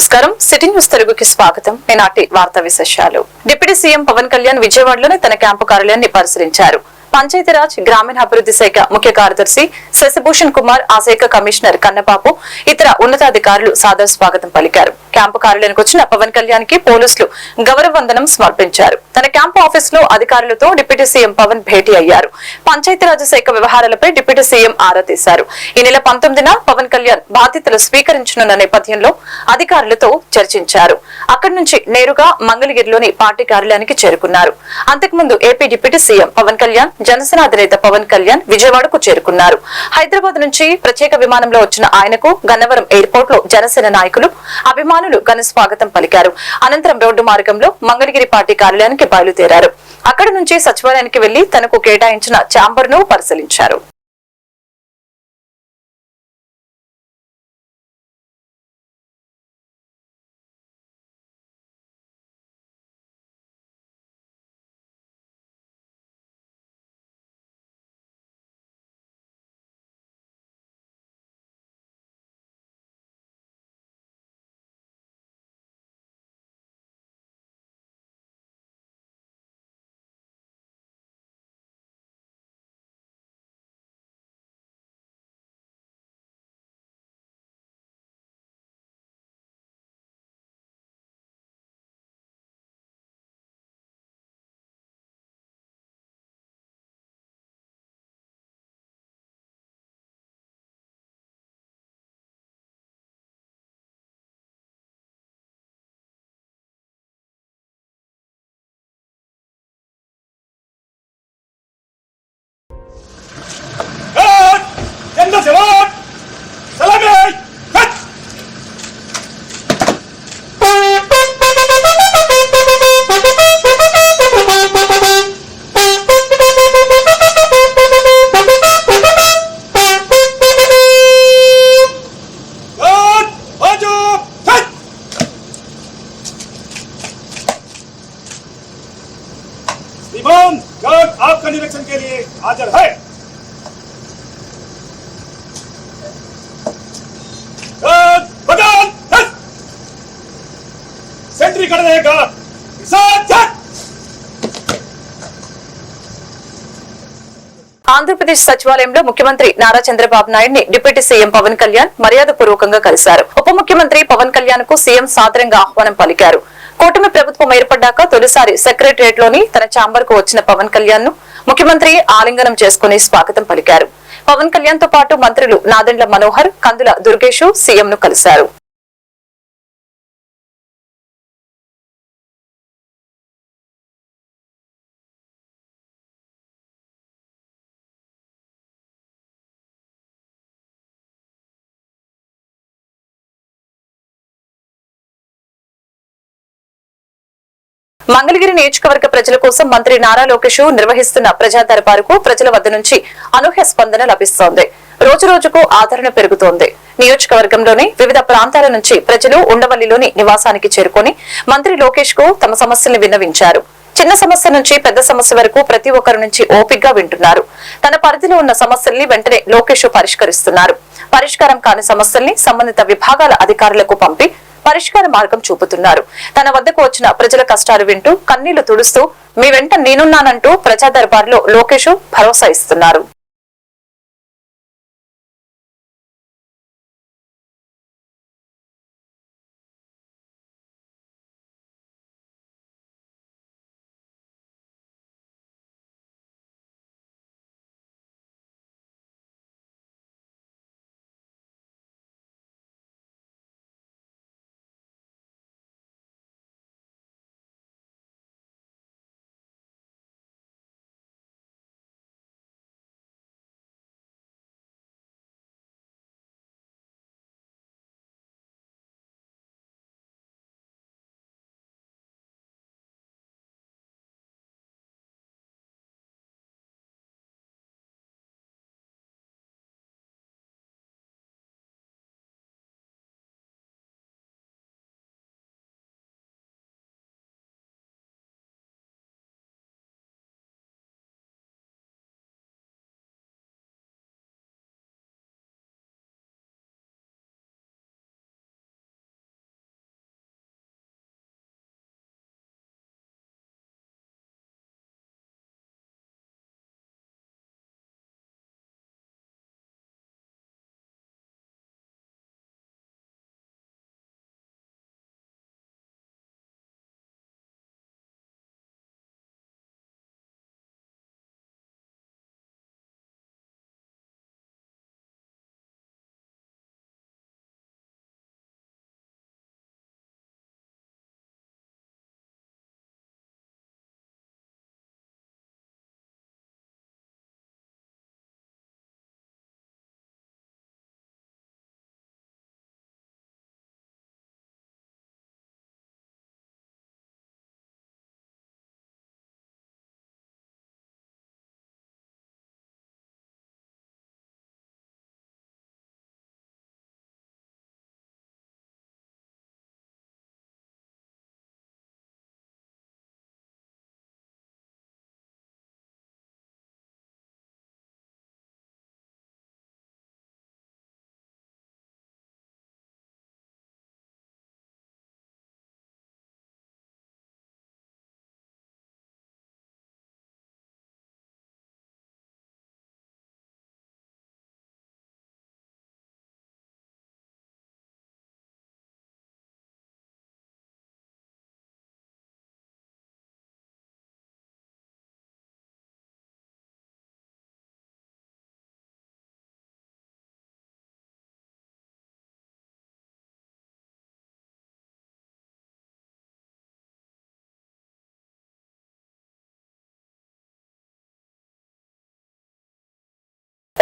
నమస్కారం. City news తెలుగుకి స్వాగతం. ఈనాటి వార్తా విశేషాలు. డిప్యూటీ సీఎం పవన్ కళ్యాణ్ విజయవాడలోనే తన క్యాంపు కార్యాలయాన్ని పరిశీలించారు. పంచాయతీరాజ్ గ్రామీణాభివృద్ధి శాఖ ముఖ్య కార్యదర్శి శశిభూషణ్ కుమార్ ఆ శాఖ కమిషనర్ కన్నబాబు ఇతర ఉన్నతాధికారులు సాదర స్వాగతం పలికారు. క్యాంపు కార్యాలయానికి వచ్చిన పవన్ కళ్యాణ్కి పోలీసులు గౌరవ వందనం సమర్పించారు. తన క్యాంపు ఆఫీస్లో అధికారులతో డిప్యూటీ సీఎం పవన్ భేటీ అయ్యారు. పంచాయతీరాజ్ శాఖ వ్యవహారాలపై డిప్యూటీ సీఎం ఆరా తీశారు. ఈ నెల పంతొమ్మిదిన పవన్ కళ్యాణ్ బాధ్యతలు స్వీకరించనున్న నేపథ్యంలో అధికారులతో చర్చించారు. అక్కడి నుంచి నేరుగా మంగళగిరిలోని పార్టీ కార్యాలయానికి చేరుకున్నారు. అంతకుముందు AP deputy CM Pawan Kalyan Janasena అధినేత పవన్ కళ్యాణ్ విజయవాడకు చేరుకున్నారు. హైదరాబాద్ నుంచి ప్రత్యేక విమానంలో వచ్చిన ఆయనకు గన్నవరం ఎయిర్పోర్ట్లో జనసేన నాయకులు అభిమానులు ఘన స్వాగతం పలికారు. అనంతరం రోడ్డు మార్గంలో మంగళగిరి పార్టీ కార్యాలయానికి బయలుదేరారు. అక్కడి నుంచి సచివాలయానికి వెళ్ళి తనకు కేటాయించిన ఛాంబర్ను పరిశీలించారు. हाजिर है गार्ड, बगान हट! सेंट्री कर रहेगा साथ हट! ఆంధ్రప్రదేశ్ సచివాలయంలో ముఖ్యమంత్రి నారా చంద్రబాబు నాయుడిని డిప్యూటీ సీఎం పవన్ కళ్యాణ్ మర్యాద పూర్వకంగా కలిశారు ఉప ముఖ్యమంత్రి పవన్ కళ్యాణ్ కు సీఎం సాదరంగా ఆహ్వానం పలికారు కూటమి ప్రభుత్వం ఏర్పడ్డాక తొలిసారి సెక్రటరియట్ లోని తన ఛాంబర్ కు వచ్చిన పవన్ కళ్యాణ్ ను ముఖ్యమంత్రి ఆలింగనం చేసుకుని స్వాగతం పలికారు. పవన్ కళ్యాణ్తో పాటు మంత్రులు నాదెండ్ల మనోహర్ కందుల దుర్గేషు సీఎం ను కలిశారు. మంగళగిరి నియోజకవర్గ ప్రజల కోసం మంత్రి నారా లోకేష్ నిర్వహిస్తున్న ప్రజా దర్బారుకు ప్రజల వద్ద నుంచి అనూహ్య స్పందన లభిస్తోంది. రోజు రోజుకు ఆదరణ పెరుగుతోంది. నియోజకవర్గంలోని వివిధ ప్రాంతాల నుంచి ప్రజలు ఉండవల్లిలోని నివాసానికి చేరుకొని మంత్రి లోకేష్కు తమ సమస్యలను విన్నవించారు. చిన్న సమస్య నుంచి పెద్ద సమస్య వరకు ప్రతి ఒక్కరి నుంచి ఓపిగ్గా వింటున్నారు. తన పరిధిలో ఉన్న సమస్యల్ని వెంటనే లోకేష్ పరిష్కరిస్తున్నారు. పరిష్కారం కాని సమస్యల్ని సంబంధిత విభాగాల అధికారులకు పంపి పరిష్కార మార్గం చూపుతున్నారు. తన వద్దకు వచ్చిన ప్రజల కష్టాలు వింటూ కన్నీళ్ళు తుడుస్తూ మీ వెంట నేనున్నానంటూ ప్రజా దర్బార్లో లోకేష్ భరోసా ఇస్తున్నారు.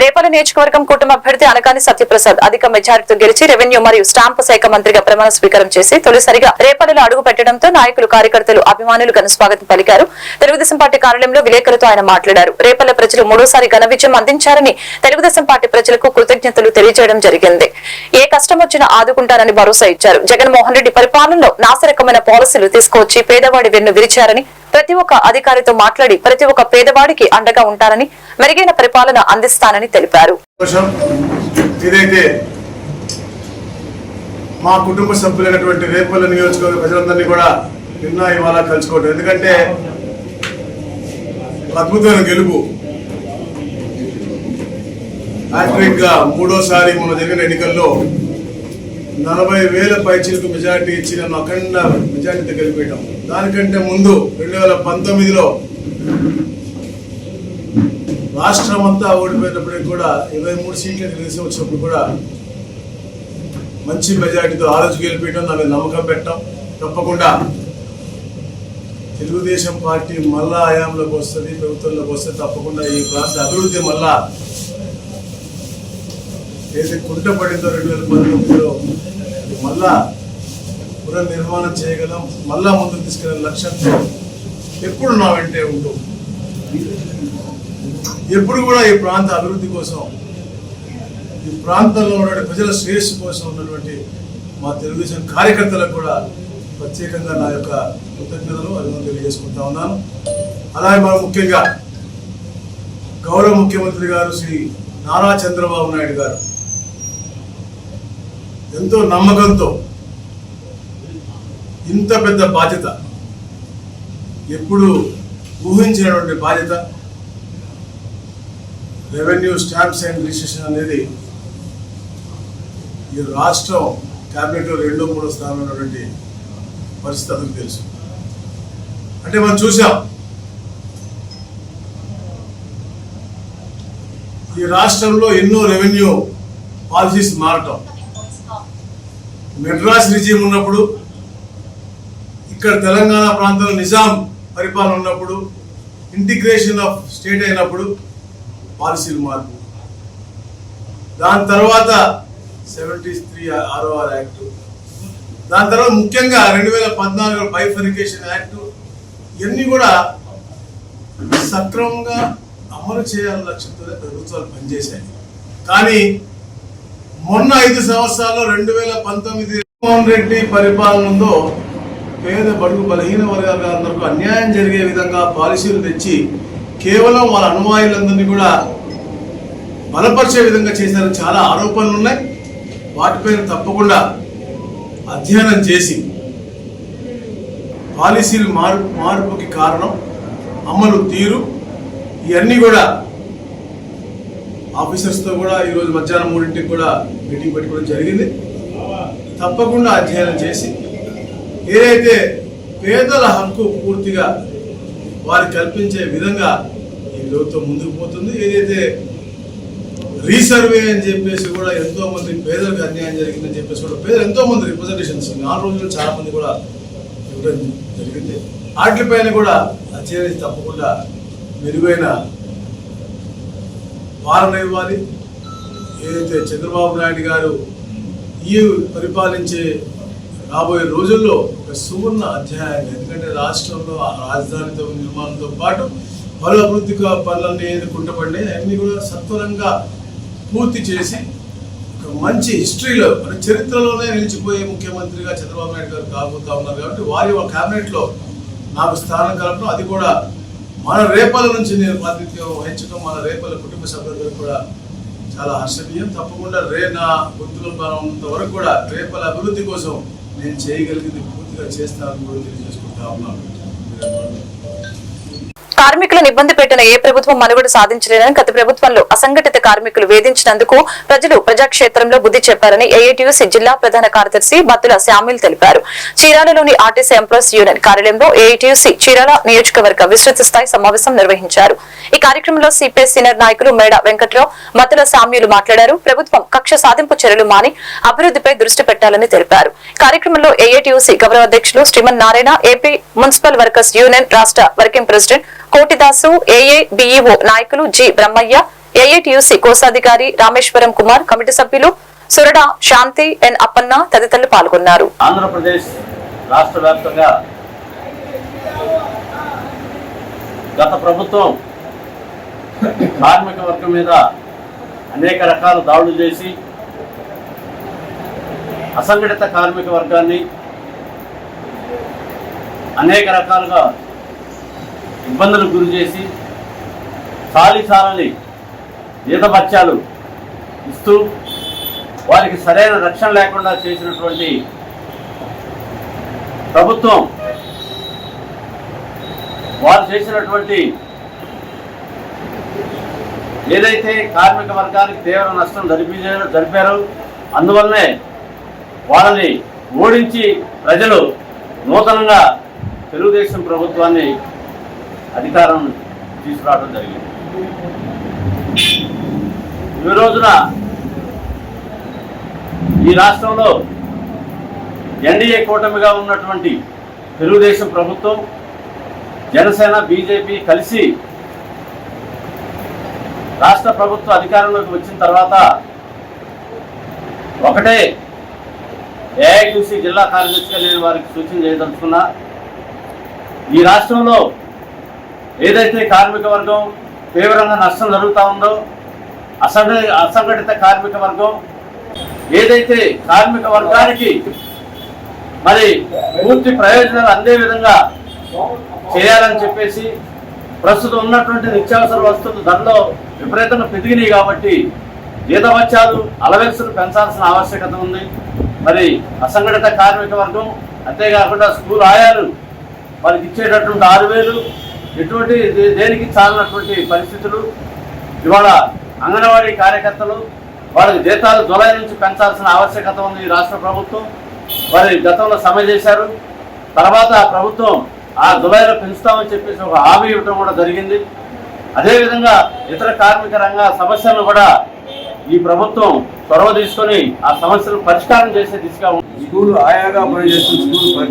రేపల నియోజకవర్గం కుటుంబ అభ్యర్థి అనకాని సత్యప్రసాద్ అధిక మెజారిటీతో గెలిచి రెవెన్యూ మరియు స్టాంపు శాఖ మంత్రిగా ప్రమాణ స్వీకారం చేసి తొలిసారిగా రేపలలో అడుగు పెట్టడంతో నాయకులు కార్యకర్తలు అభిమానులు ఘన స్వాగతం పలికారు. తెలుగుదేశం పార్టీ కార్యాలయంలో విలేకరులతో ఆయన మాట్లాడారు. రేపల్ల ప్రజలు మూడోసారి ఘన విజయం అందించారని తెలుగుదేశం పార్టీ ప్రజలకు కృతజ్ఞతలు తెలియజేయడం జరిగింది. ఏ కష్టం వచ్చినా ఆదుకుంటారని భరోసా ఇచ్చారు. జగన్మోహన్ రెడ్డి పరిపాలనలో నాసిరకమైన పాలసీలు తీసుకువచ్చి పేదవాడి వెన్ను విరిచారని ప్రతి ఒక్క అధికారితో మాట్లాడి ప్రతి ఒక్క పేదవాడికి అండగా ఉంటారని మెరుగైన పరిపాలన అందిస్తానని తెలిపారు. మా కుటుంబ సభ్యులైనటువంటి రేపల్లి నియోజకవర్గ ప్రజలందరినీ కూడా నిన్న ఇవాళ కలుసుకోవడం ఎందుకంటే అద్భుతమైన గెలుపు. హ్యాట్రిక్గా మూడోసారి మన జరిగిన ఎన్నికల్లో నలభై వేల పైచీలకు మెజార్టీ ఇచ్చి నన్ను అఖండ మెజార్టీతో గెలిపేయడం దానికంటే ముందు రెండు వేల పంతొమ్మిదిలో రాష్ట్రం అంతా ఓడిపోయినప్పటికి కూడా ఇరవై మూడు సీట్లు తెలిసి వచ్చినప్పుడు కూడా మంచి మెజార్టీతో ఆ గెలిపించడం దాని నమ్మకం పెట్టడం. తప్పకుండా తెలుగుదేశం పార్టీ మళ్ళా ఆయాంలోకి వస్తుంది ప్రభుత్వంలోకి వస్తే తప్పకుండా ఈ ప్రాంత అభివృద్ధి మళ్ళా ఏదైతే కుంటపడిందో రెండు వేల పంతొమ్మిదిలో మళ్ళా పునర్నిర్మాణం చేయగలం మళ్ళా ముందుకు తీసుకెళ్ళిన లక్ష్యంతో ఎప్పుడు నా వెంటే ఉంటూ ఎప్పుడు కూడా ఈ ప్రాంత అభివృద్ధి కోసం ఈ ప్రాంతంలో ఉన్న ప్రజల శ్రేయస్సు కోసం ఉన్నటువంటి మా తెలుగుదేశం కార్యకర్తలకు కూడా ప్రత్యేకంగా నా యొక్క కృతజ్ఞతలు అభినందనలు తెలియజేసుకుంటా ఉన్నాను. అలాగే మనం ముఖ్యంగా గౌరవ ముఖ్యమంత్రి గారు శ్రీ నారా చంద్రబాబు నాయుడు గారు. ఎంతో నమ్మకంతో ఇంత పెద్ద బాధ్యత ఎప్పుడు ఊహించినటువంటి బాధ్యత రెవెన్యూ స్టాంప్స్ అండ్ రిజిస్ట్రేషన్ అనేది ఈ రాష్ట్రం క్యాబినెట్లో రెండో మూడో స్థానంలో ఉన్నటువంటి పరిస్థితి అతనికి తెలుసు. అంటే మనం చూసాం ఈ రాష్ట్రంలో ఎన్నో రెవెన్యూ పాలసీస్ మారటం. మెడ్రాస్ రిజీమ్ ఉన్నప్పుడు ఇక్కడ తెలంగాణ ప్రాంతంలో నిజాం పరిపాలన ఉన్నప్పుడు ఇంటిగ్రేషన్ ఆఫ్ స్టేట్ అయినప్పుడు పాలసీలు మార్పు. దాని తర్వాత సెవెంటీ త్రీ ఆర్ఓఆర్ యాక్ట్. దాని తర్వాత ముఖ్యంగా రెండు వేల పద్నాలుగు బైఫరికేషన్ యాక్ట్. ఇవన్నీ కూడా సక్రమంగా అమలు చేయాలని లక్ష్యంతోనే ప్రభుత్వాలు పనిచేశాయి. కానీ మొన్న ఐదు సంవత్సరాల్లో రెండు వేల పంతొమ్మిది జగన్మోహన్ రెడ్డి పరిపాలనలో పేద బడుగు బలహీన వర్గాలందరికీ అన్యాయం జరిగే విధంగా పాలసీలు తెచ్చి కేవలం వాళ్ళ అనుమాయులందరినీ కూడా బలపరిచే విధంగా చేశారని చాలా ఆరోపణలు ఉన్నాయి. వాటిపైన తప్పకుండా అధ్యయనం చేసి పాలసీలు మార్పు మార్పుకి కారణం అమలు తీరు ఇవన్నీ కూడా ఆఫీసర్స్తో కూడా ఈరోజు మధ్యాహ్నం మూడింటికి కూడా మీటింగ్ పెట్టుకోవడం జరిగింది. తప్పకుండా అధ్యయనం చేసి ఏదైతే పేదల హక్కు పూర్తిగా వారికి కల్పించే విధంగా ఈ ప్రభుత్వం ముందుకు పోతుంది. ఏదైతే రీసర్వే అని చెప్పేసి కూడా ఎంతో మంది పేదలకు అన్యాయం జరిగిందని చెప్పేసి కూడా పేదలు ఎంతో మంది రిప్రజెంటేషన్స్ నాలుగు రోజులు చాలా మంది కూడా ఇవ్వడం జరిగింది. వాటిపైన కూడా అధ్యయనం తప్పకుండా మెరుగైన పాలన ఇవ్వాలి. ఏదైతే చంద్రబాబు నాయుడు గారు ఈ పరిపాలించే రాబోయే రోజుల్లో ఒక సువర్ణ అధ్యాయం. ఎందుకంటే రాష్ట్రంలో ఆ రాజధానితో నిర్మాణంతో పాటు పలు అభివృద్ధి పనులన్నీ ఏది అన్ని కూడా సత్వరంగా పూర్తి చేసి ఒక మంచి హిస్టరీలో మన చరిత్రలోనే నిలిచిపోయే ముఖ్యమంత్రిగా చంద్రబాబు నాయుడు గారు కాబోతా ఉన్నారు కాబట్టి వారి ఒక క్యాబినెట్లో నాకు స్థానం కలపడం అది కూడా మన రేపల నుంచి నేను ప్రాతినిధ్యం వహించడం మన రేపల కుటుంబ సభ్యులందరూ కూడా చాలా హర్షణీయం. తప్పకుండా రే నా గుర్తులో ఉన్నంత వరకు కూడా రేపల అభివృద్ధి కోసం నేను చేయగలిగింది పూర్తిగా కూడా తెలియజేసుకుంటా ఉన్నాను. కార్మికులను ఇబ్బంది పెట్టిన ఏ ప్రభుత్వం మనుగడ సాధించలేదని గత ప్రభుత్వంలో అసంఘటిత కార్మికులు వేధించినందుకు ప్రజలు ప్రజాక్షేత్రంలో బుద్ధి చెప్పారని ఏఐటీయూసీ జిల్లా ప్రధాన కార్యదర్శి బత్తుల శామిల్ తెలిపారు. చీరాలలోని ఆర్టీసీ ఎంప్లాయీస్ యూనియన్ కార్యాలయంలో ఏఐటీయూసీ చీరాల నియోజకవర్గ విస్తృత స్థాయి సమావేశం నిర్వహించారు. ఈ కార్యక్రమంలో సిపిఐ సీనియర్ నాయకులు మేడ వెంకట్రావు బత్తుల శామ్యులు మాట్లాడారు. ప్రభుత్వం కక్ష సాధింపు చర్యలు మాని అభివృద్ధిపై దృష్టి పెట్టాలని తెలిపారు. కార్యక్రమంలో ఏఐటీయూసీ గౌరవ అధ్యక్షులు Sriman Narayana AP municipal workers union రాష్ట్ర working president Kotidasu AA BEO నాయకులు జి. బ్రహ్మయ్య ఏఐటియుసి కోశాధికారి రామేశ్వరం కుమార్ కమిటీ సభ్యులు సురడ శాంతి ఎన్. అప్పన్న తదితరులు పాల్గొన్నారు. ఆంధ్రప్రదేశ్ రాష్ట్ర వ్యాప్తంగా గత ప్రభుత్వం కార్మిక వర్గం మీద అనేక రకాల దాడులు చేసి అసంఘటిత కార్మిక వర్గాన్ని అనేక రకాలుగా ఇబ్బందులకు గురి చేసి సాలిసాలని చాలని ఇస్తూ వారికి సరైన రక్షణ లేకుండా చేసినటువంటి ప్రభుత్వం వారు చేసినటువంటి ఏదైతే కార్మిక వర్గానికి తీవ్ర నష్టం జరిపి జరిపారో అందువల్లనే వాళ్ళని ఓడించి ప్రజలు నూతనంగా తెలుగుదేశం ప్రభుత్వాన్ని అధికారం తీసుకురావడం జరిగింది. ఈ రోజున ఈ రాష్ట్రంలో ఎన్డీఏ కూటమిగా ఉన్నటువంటి తెలుగుదేశం ప్రభుత్వం జనసేన బీజేపీ కలిసి రాష్ట్ర ప్రభుత్వ అధికారంలోకి వచ్చిన తర్వాత ఒకటే ఏఐటీసీ జిల్లా కార్యదర్శిగా నేను వారికి సూచన చేయదలుచుకున్నా ఈ రాష్ట్రంలో ఏదైతే కార్మిక వర్గం తీవ్రంగా నష్టం జరుగుతూ ఉందో అసంఘ అసంఘటిత కార్మిక వర్గం ఏదైతే కార్మిక వర్గానికి మరి పూర్తి ప్రయోజనాలు అందే విధంగా చేయాలని చెప్పేసి ప్రస్తుతం ఉన్నటువంటి నిత్యావసర వస్తువులు ధరలో విపరీతంగా పెరిగినాయి కాబట్టి జీతవత్యాలు అలవెన్సులు పెంచాల్సిన ఆవశ్యకత ఉంది. మరి అసంఘటిత కార్మిక వర్గం అంతేకాకుండా స్కూల్ ఆయాలు వారికి ఇచ్చేటటువంటి ఆరు వేలు ఎటువంటి దే- దేనికి చాలినటువంటి పరిస్థితులు? ఇవాళ అంగన్వాడీ కార్యకర్తలు వాళ్ళకి జీతాలు జులై నుంచి పెంచాల్సిన ఆవశ్యకత ఉంది ఈ రాష్ట్ర ప్రభుత్వం. వారి గతంలో సమ్మె చేశారు. తర్వాత ఆ ప్రభుత్వం ఆ జులైలో పెంచుతామని చెప్పేసి ఒక హామీ ఇవ్వడం కూడా జరిగింది. అదేవిధంగా ఇతర కార్మిక రంగ సమస్యలను కూడా ఈ ప్రభుత్వం చొరవ తీసుకొని ఆ సమస్యలు పరిష్కారం చేసే దిశగా ఉంది. స్కూల్ ఆయాగా పనిచేస్తూ స్కూల్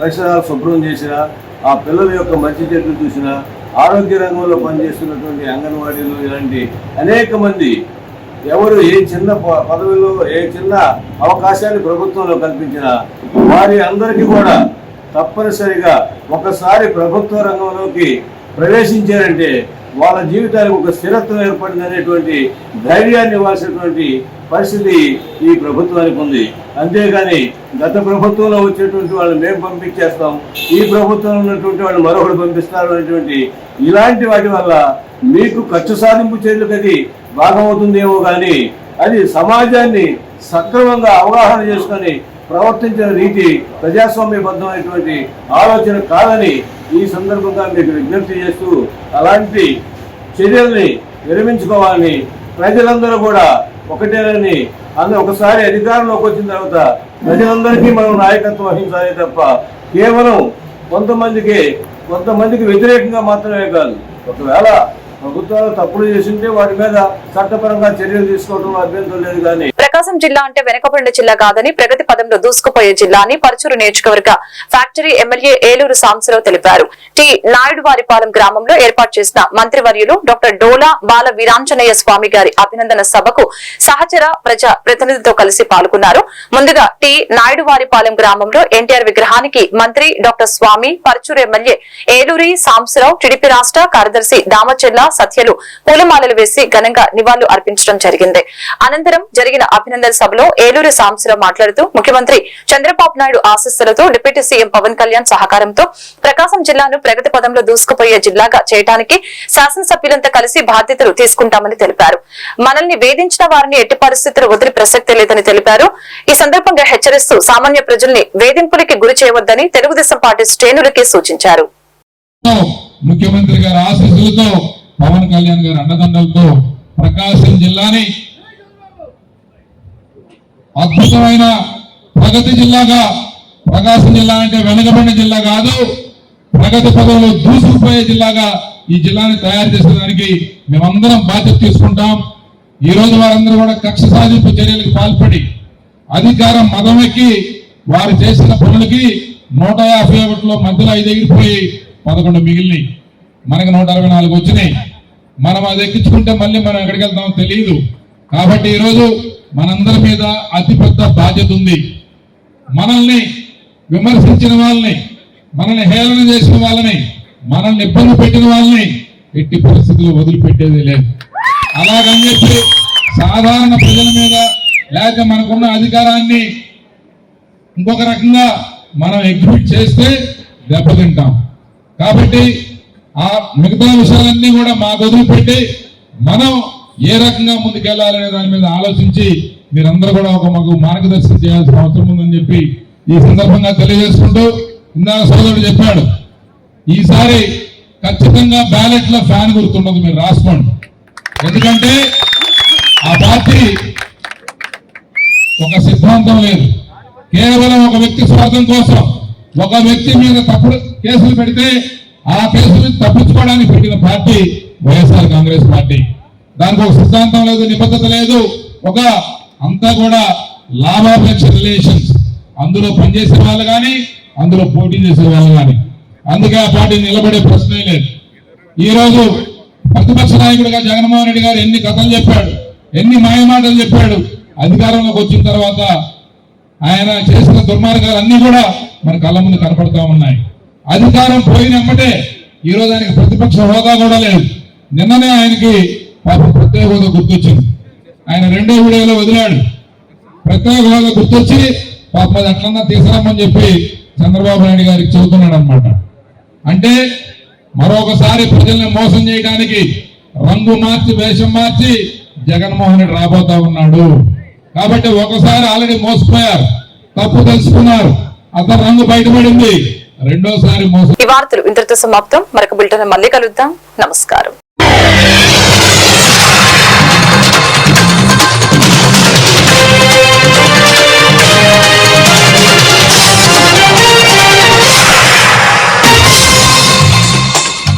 పరిసరాలు శుభ్రం చేసినా ఆ పిల్లల యొక్క మంచి చెట్లు చూసిన ఆరోగ్య రంగంలో పనిచేస్తున్నటువంటి అంగన్వాడీలు ఇలాంటి అనేక మంది ఎవరు ఏ చిన్న ప- పదవిలో ఏ చిన్న అవకాశాన్ని ప్రభుత్వంలో కల్పించినా వారి అందరికీ కూడా తప్పనిసరిగా ఒకసారి ప్రభుత్వ రంగంలోకి ప్రవేశించారంటే వాళ్ళ జీవితానికి ఒక స్థిరత్వం ఏర్పడింది అనేటువంటి ధైర్యాన్ని ఇవ్వాల్సినటువంటి పరిస్థితి ఈ ప్రభుత్వానికి ఉంది. అంతేగాని గత ప్రభుత్వంలో వచ్చేటువంటి వాళ్ళని మేము పంపించేస్తాం ఈ ప్రభుత్వంలో ఉన్నటువంటి వాళ్ళు మరొకరు పంపిస్తారు అనేటువంటి ఇలాంటి వాటి వల్ల మీకు ఖర్చు సాధింపు చర్యలకు అది భాగమవుతుందేమో కానీ అది సమాజాన్ని సక్రమంగా అవగాహన చేసుకొని ప్రవర్తించిన రీతి ప్రజాస్వామ్యబద్ధమైనటువంటి ఆలోచన కాదని ఈ సందర్భంగా మీకు విజ్ఞప్తి చేస్తూ అలాంటి చర్యల్ని విరమించుకోవాలని ప్రజలందరూ కూడా ఒకటేనని అందులో ఒకసారి అధికారంలోకి వచ్చిన తర్వాత ప్రజలందరికీ మనం నాయకత్వం వహించాలి తప్ప కేవలం కొంతమందికి కొంతమందికి వ్యతిరేకంగా మాత్రమే కాదు. ఒకవేళ ప్రభుత్వాలు తప్పులు చేసింటే వాటి మీద చట్టపరంగా చర్యలు తీసుకోవడం అభ్యంతరం లేదు కానీ. ప్రకాశం జిల్లా అంటే వెనకబడిన జిల్లా కాదని ప్రగతి పదంలో దూసుకుపోయే జిల్లా అని పరుచూరు నియోజకవర్గ ఫ్యాక్టరీ ఎమ్మెల్యే ఏలూరు సాంసరావు తెలిపారు. టి. నాయుడు వారిపాలెం గ్రామంలో ఏర్పాటు చేసిన మంత్రివర్యులు డాక్టర్ డోలా బాల వీరాంజనేయ స్వామి గారి అభినందన సభకు సహచర ప్రజా ప్రతినిధితో కలిసి పాల్గొన్నారు. ముందుగా టి. నాయుడు వారిపాలెం గ్రామంలో ఎన్టీఆర్ విగ్రహానికి మంత్రి doctor Swamy Paruchuru MLA Eluri సాంసరావు TDP రాష్ట్ర కార్యదర్శి దామచెల్ల సత్యలు పూలమాలలు వేసి ఘనంగా నివాళులు అర్పించడం జరిగింది. అనంతరం జరిగిన అభినందన సభలో ఏలూరు సాంబశివరావు మాట్లాడుతూ ముఖ్యమంత్రి చంద్రబాబు నాయుడు ఆశస్సులతో డిప్యూటీ సీఎం పవన్ కళ్యాణ్ సహకారంతో ప్రకాశం జిల్లాను ప్రగతి పదంలో దూసుకుపోయే జిల్లాగా చేయడానికి శాసనసభ్యులంతా కలిసి బాధ్యతలు తీసుకుంటామని తెలిపారు. మనల్ని వేధించిన వారిని ఎట్టి పరిస్థితులు వదిలి ప్రసక్తి లేదని తెలిపారు. ఈ సందర్భంగా హెచ్చరిస్తూ సామాన్య ప్రజల్ని వేధింపులకి గురి చేయవద్దని తెలుగుదేశం పార్టీ శ్రేణులకి సూచించారు. ముఖ్యమంత్రి గారి ఆశీస్సులతో పవన్ కళ్యాణ్ గారి అండదండలతో ప్రకాశం జిల్లాని అద్భుతమైన ప్రగతి జిల్లాగా ప్రకాశం జిల్లా అంటే వెనుకబడిన జిల్లా కాదు ప్రగతి పదవులు దూసుకుపోయే జిల్లాగా ఈ జిల్లాని తయారు చేసేదానికి మేమందరం బాధ్యత తీసుకుంటాం. ఈ రోజు వారందరూ కూడా కక్ష సాధింపు చర్యలకు పాల్పడి అధికారం మదమెక్కి వారు చేసిన పనులకి నూట యాభై ఒకటిలో మధ్యలో ఐదు ఎగిరిపోయి పదకొండు మిగిలినాయి. మనకి నూట అరవై నాలుగు వచ్చినాయి. మనం అది ఎక్కించుకుంటే మళ్ళీ మనం ఎక్కడికి వెళ్తామో తెలియదు. కాబట్టి ఈరోజు మనందరి మీద అతిపెద్ద బాధ్యత ఉంది. మనల్ని విమర్శించిన వాళ్ళని మనల్ని హేళన చేసిన వాళ్ళని మనల్ని ఇబ్బంది పెట్టిన వాళ్ళని ఎట్టి పరిస్థితుల్లో వదిలిపెట్టేది లేదు. అలాగని చెప్పి సాధారణ ప్రజల మీద లేక మనకున్న అధికారాన్ని ఇంకొక రకంగా మనం ఎగ్జిబిట్ చేస్తే దెబ్బతింటాం. కాబట్టి ఆ మిగతా విషయాలన్నీ కూడా మాకు వదిలిపెట్టి మనం ఏ రకంగా ముందుకెళ్ళాలనే దాని మీద ఆలోచించి మీరందరూ కూడా ఒక మాకు మార్గదర్శనం చేయాల్సిన అవసరం ఉందని చెప్పి ఈ సందర్భంగా తెలియజేసుకుంటూ ఇందాక సోదరుడు చెప్పాడు ఈసారి ఖచ్చితంగా బ్యాలెట్లో ఫ్యాన్ గుర్తుండదు మీరు రాసుకోండి. ఎందుకంటే ఆ పార్టీ ఒక సిద్ధాంతం లేదు. కేవలం ఒక వ్యక్తి స్వార్థం కోసం ఒక వ్యక్తి మీద తప్పుడు కేసులు పెడితే ఆ కేసు నుంచి తప్పించుకోవడానికి పెట్టిన పార్టీ వైఎస్ఆర్ కాంగ్రెస్ పార్టీ. దానికి ఒక సిద్ధాంతం లేదు నిబద్ధత లేదు ఒక అంతా కూడా లాభాపేక్ష రిలేషన్స్ అందులో పనిచేసే వాళ్ళు కానీ అందులో పోటీ చేసే వాళ్ళు కానీ. అందుకే ఆ పార్టీ నిలబడే ప్రశ్నే లేదు. ఈ రోజు ప్రతిపక్ష నాయకుడిగా జగన్మోహన్ రెడ్డి గారు ఎన్ని కథలు చెప్పాడు ఎన్ని మాయమాటలు చెప్పాడు అధికారంలోకి వచ్చిన తర్వాత ఆయన చేసిన దుర్మార్గాలు అన్ని కూడా మన కళ్ళ ముందు కనపడతా ఉన్నాయి. అధికారం పోయినమ్మటే ఈ రోజు ఆయనకి ప్రతిపక్ష హోదా కూడా లేదు. నిన్ననే ఆయనకి పాపం ప్రత్యేక హోదా గుర్తొచ్చింది. ఆయన రెండో వీడియోలో వదిలాడు. ప్రత్యేక హోదా గుర్తొచ్చి పాపం అది అట్లన్నా తీసుకురామని చెప్పి చంద్రబాబు నాయుడు గారికి చెబుతున్నాడు అనమాట అంటే మరొకసారి ప్రజల్ని మోసం చేయడానికి రంగు మార్చి వేషం మార్చి జగన్మోహన్ రెడ్డి రాబోతా ఉన్నాడు. కాబట్టి ఒకసారి ఆల్రెడీ మోసపోయారు. తప్పు తెలుసుకున్నారు. అతను రంగు బయటపడింది. రెండోసారి మోసం ఈ వార్తలు ఇంతటితో సమాప్తం. మరొక బులెటిన్ మళ్ళీ కలుద్దాం. నమస్కారం.